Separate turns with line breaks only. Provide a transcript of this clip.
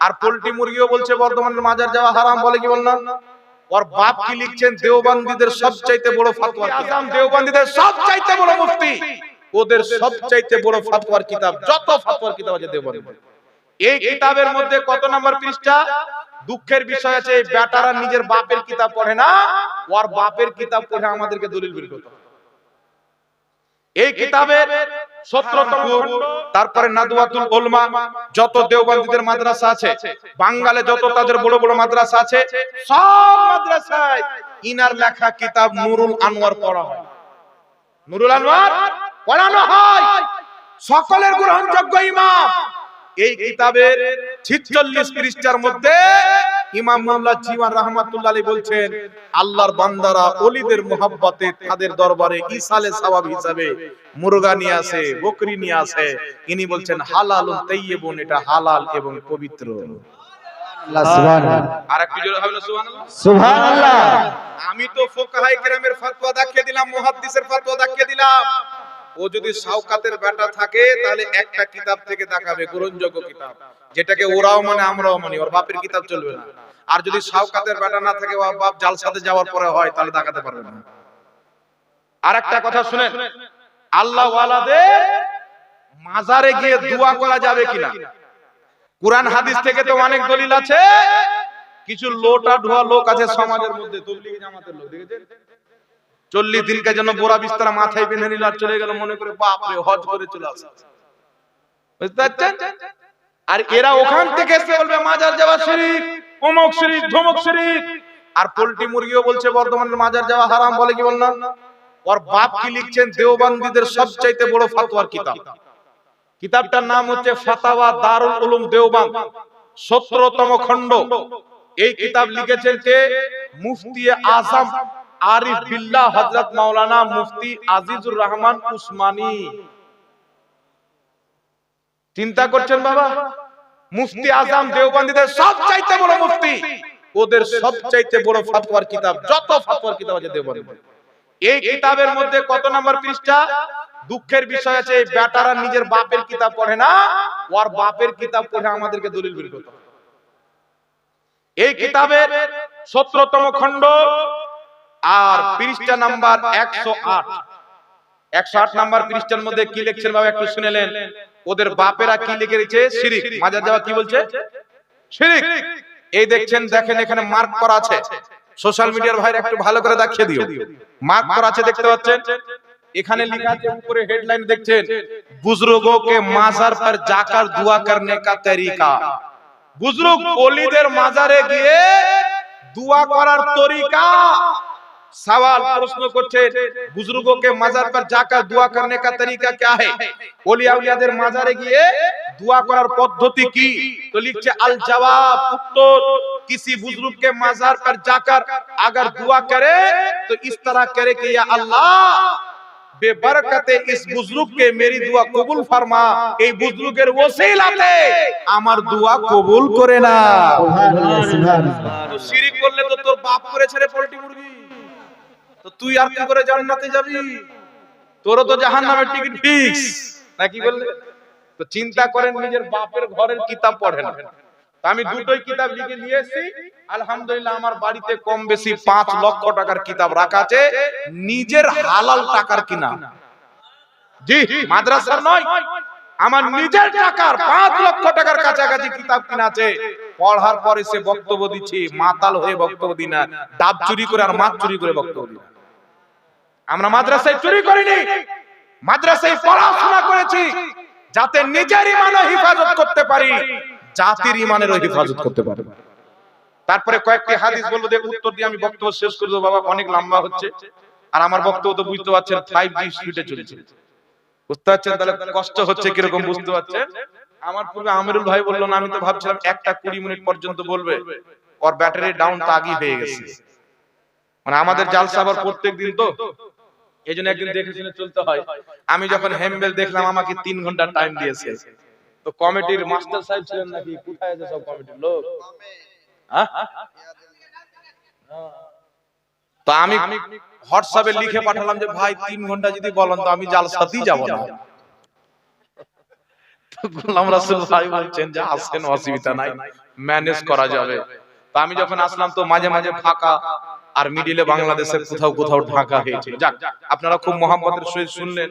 আর poultry মুরগিও বলছে বর্তমানে মাজার যাওয়া হারাম বলে কি বললাম? ওর বাপ কি লিখছেন দেওবান্দিদের সবচাইতে বড় ফাতোয়া আজম দেওবান্দিদের সবচাইতে বড় মুফতি। ওদের সবচাইতে বড় ফাতোয়ার কিতাব যত ফাতোয়ার কিতাব আছে দেওবান্দি এই কিতাবের মধ্যে কত নাম্বার পৃষ্ঠা? দুঃখের বিষয় আছে এই বেটারা নিজের বাপের কিতাব পড়ে না ওর বাপের কিতাব পড়ে আমাদেরকে দলিল বের করতে। এই কিতাবের সতেরোতম তারপরে নাদওয়াতুল উলমা যত দেওবন্দীদের মাদ্রাসা আছে বাঙ্গালে যত তাদের বড় বড় মাদ্রাসা আছে সব মাদ্রাসায় ইনার লেখা কিতাব নুরুল আনোয়ার পড়া হয়। নুরুল আনোয়ার পড়ানো হয়। সকলের গ্রহণযোগ্য ইমাম। এই কিতাবের 46 পৃষ্ঠার মধ্যে ইমাম মোল্লা রহমাতুল্লাহ আলী বলছেন আল্লাহর বান্দারা ওলিদের মোহাব্বতে তাদের দরবারে ইসালে সওয়াব হিসাবে মুরগা নিয়ে আসে বকরি নিয়ে আসে। ইনি বলছেন তাইয়্যিবুন এটা হালাল এবং পবিত্র। আর একটু জোরে হবে না সুবহানাল্লাহ?
সুবহানাল্লাহ।
আমি তো ফোকাহাই কেরামের ফতোয়া দেখিয়ে দিলাম মুহাদ্দিসের ফতোয়া দেখিয়ে দিলাম। ও যদি শাওকাতের বেটা থাকে তাহলে একটা কিতাব থেকে দেখাবে গ্রহণযোগ্য কিতাব। যেটাকে ওরাও মানে আমরাও মানি ওর বাপের কিতাব চলবে না। আর যদি শাওকাতের বেটা না থাকে ওর বাপ জালসাতে যাওয়ার পরে হয় তাহলে দেখাতে পারবে না। আর একটা কথা শুনেন আল্লাহ ওয়ালাদের মাজারে গিয়ে দোয়া করা যাবে কিনা? কোরআন হাদিস থেকে তো অনেক দলিল আছে। কিছু লোটা ঢোয়া লোক আছে সমাজের মধ্যে তবলিগি জামাতের লোক দেখেছেন? চল্লিশ দিনকে যেন বোরা বিস্তারা মাথায় বেঁধে নিল আর চলে গেল মনে করে বাপ রে হজ করে চলে আসে বুঝতে পারছেন? আর এরা ওখান থেকে এসে বলবে মাজার যাওয়া শরীফ অমুক শরীফ ধমক শরীফ। আর পোল্ট্রি মুরগিও বলছে বর্তমানে মাজার যাওয়া হারাম বলে কি বললাম ওর বাপ কি লিখছেন? দেওবান্দিদের সবচাইতে বড় ফাতোয়ার কিতাব। কিতাবটার নাম হচ্ছে ফাতাওয়া দারুল উলুম দেওবান্দ সতেরোতম খণ্ড। এই কিতাব লিখেছেন কে? মুফতি আজম আরিফ বিল্লাহ হযরত মাওলানা মুফতি আজিজুর রহমান উসমানী। চিন্তা করছেন বাবা? মুফতি আজম দেওবন্দীদের সবচাইতে বড় মুফতি। ওদের সবচাইতে বড় ফতোয়ার কিতাব, যত ফতোয়ার কিতাব আছে দেওবন্দী। এই কিতাবের মধ্যে কত নাম্বার পৃষ্ঠা? দুঃখের বিষয় আছে, এই বেটারা নিজের বাপের কিতাব পড়ে না, ওর বাপের কিতাব পড়ে আমাদেরকে দলিল বের করতে এই কিতাবের সতেরোতম খণ্ড আর পৃষ্ঠা নাম্বার একশো আট। একশো আট নাম্বার খ্রিস্টান মধ্যে কি লিখছেন বাবা একটু শুনেলেন ওদের বাপেরা কি লিখে রেখেছে? শিরিক। মাজার যাওয়া কি বলছে? শিরিক। এই দেখছেন, দেখেন, এখানে মার্ক করা আছে। সোশ্যাল মিডিয়ার ভাইরা একটু ভালো করে দেখিয়ে দিও। মার্ক করা আছে, দেখতে পাচ্ছেন? এখানে লেখা আছে, উপরে হেডলাইন দেখছেন বুজুর্গো কে মাজার পর জাকার দোয়া করনে কা তরিকা। বুজুর্গ ওলিদের মাজারে গিয়ে দোয়া করার তরিকা सवाल प्रश्न করছে बुजुर्गों के मजार पर जाकर दुआ करने का तरीका क्या है ওলিয়া উলিয়াদের মাজারে গিয়ে दुआ করার পদ্ধতি কি তো লিখছে আল জবাব উত্তর किसी बुजुर्ग के मजार पर जाकर अगर दुआ करे तो इस तरह करे कि या अल्लाह বেবরকতে ইস বুজরুগকে মেরি দোয়া কবুল ফরমা এই বুজরুগের ওসিলাতে আমার দোয়া কবুল করে না
সুবহানাল্লাহ সুবহানাল্লাহ
তো শিরিক করলে তো তোর বাপ করেছে রে পোল্ট্রি মুরগি তুই আর কি করে জান্নাতে যাবি? তোরও তো জাহান্নামের টিকিট ফিক্স। নাকি বললে? তো চিন্তা করেন নিজের বাপের ঘরের কিতাব পড়েন। আমি দুটোই কিতাব লিখে নিয়ে এসেছি। আলহামদুলিল্লাহ, আমার বাড়িতে কম বেশি পাঁচ লক্ষ টাকার কিতাব রাখা আছে। নিজের হালাল টাকার কিনা। জি, মাদ্রাসার নয়। আমার নিজের টাকার পাঁচ লক্ষ টাকার কাছাকাছি কিতাব কিনা আছে। পড়ার পরে সে বক্তব্য দিচ্ছে, মাতাল হয়ে বক্তব্য দিই না ডাব চুরি করে আর মাছ চুরি করে বক্তব্য না। আমরা মাদ্রাসায় চুরি করিনি। মাদ্রাসায় পড়াশোনা করেছি। যাতে নিজের ইমানও হেফাজত করতে পারি। জাতির ইমানেরও হেফাজত করতে পারি। তারপরে কয়েকটি হাদিস বলব, যে উত্তর দিয়ে আমি বক্তব্য শেষ করে দেবো। বাবা, অনেক লম্বা হচ্ছে। আর আমার বক্তব্য তো বুঝতে পারছেন ফাইভ জি স্পিডে চলছে। বুঝতে তাহলে কষ্ট হচ্ছে কীরকম, বুঝতে পারছেন? আমার পূর্বে আমিরুল ভাই বলল না, আমি তো ভাবছিলাম একটা কুড়ি মিনিট পর্যন্ত বলবে। ওর ব্যাটারি ডাউন তো আগেই হয়ে গেছে। মানে আমাদের জালসা আবার প্রত্যেক দিন তো। এই জন্য একদিন দেখে শুনে চলতে হয়। আমি যখন হেমবেল দেখলাম, আমাকে তিন ঘণ্টা টাইম দিয়েছে। তো কমিটির মাস্টার সাহেব ছিলেন নাকি? কোথায় আছে সব কমিটির লোক? হ্যাঁ? তো আমি হোয়াটসঅ্যাপে লিখে পাঠালাম যে, ভাই, তিন ঘণ্টা যদি বলেন, তো আমি জালসাতেই যাব না। গোলাম রাসুল ভাই বলছেন যে, আসেন, অসুবিধা নাই, ম্যানেজ করা যাবে। তো আমি যখন আসলাম, তো মাঝে মাঝে ফাঁকা আর মিডিলে বাংলাদেশের কোথাও কোথাও ঢাকা হয়েছে। যাক, আপনারা খুব মোহাম্মদের সহিত শুনলেন।